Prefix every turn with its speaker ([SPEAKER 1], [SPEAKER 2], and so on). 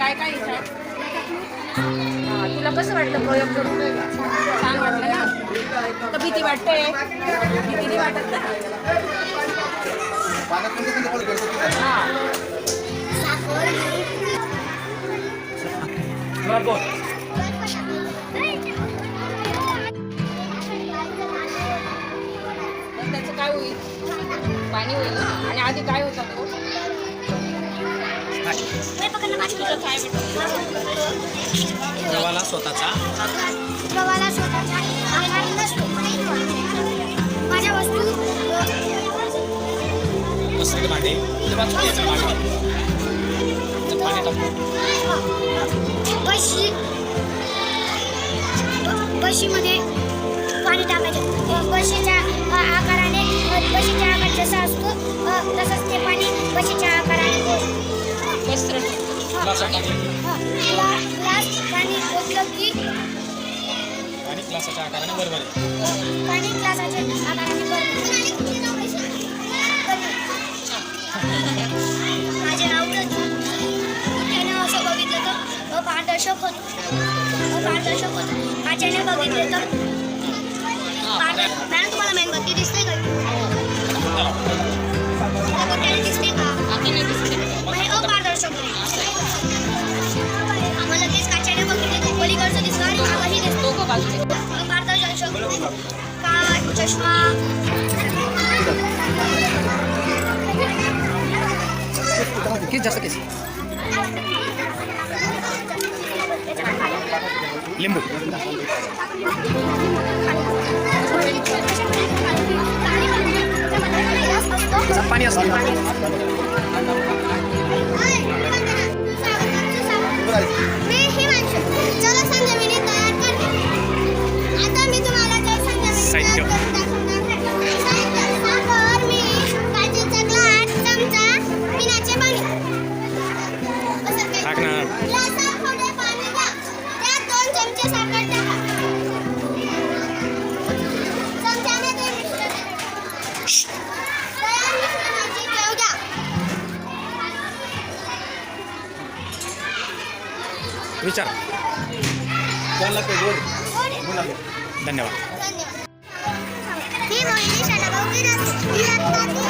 [SPEAKER 1] काय काय हा, तुला कसं वाटलं प्रयोग करून छान वाटलं ना? तर भीती वाटते. भीती नाही वाटत ना हा. त्याचं काय होईल? पाणी होईल. आणि आधी काय होतं? तो
[SPEAKER 2] प्रवाला स्वतःचा.
[SPEAKER 3] प्रवाला स्वतःचा. माझ्या वस्तू
[SPEAKER 2] मस्त भांडे. पाणी
[SPEAKER 3] बशी. बशीमध्ये पाणी टाकायचं. बशीच्या आकाराने बशीच्या आकार जसा असतो अ,
[SPEAKER 1] वस्त्र
[SPEAKER 2] ग्लासात टाकले
[SPEAKER 3] अ, ग्ला- ग्लास पाणी ओतलं की
[SPEAKER 2] आणि ग्लासाच्या आकाराने बरोबर आहे
[SPEAKER 3] अ, पाणी ग्लासाच्या आकाराने भरलं. माझे नाव रजनी. त्याने असं बघितलं तर अपारदर्शक होतं अपारदर्शक होतं काच्याने बघितले तर दिसतं
[SPEAKER 1] दोघं बाजूने
[SPEAKER 3] अपारदर्शक काच चष्मा
[SPEAKER 2] किती जास्त केस लिंबू पाणी असतं
[SPEAKER 3] मी हिमांशु चला संजीवनी
[SPEAKER 2] साहित्य. विचार. धन्यवाद.
[SPEAKER 3] Limon ini sana bau kita, kita tadi.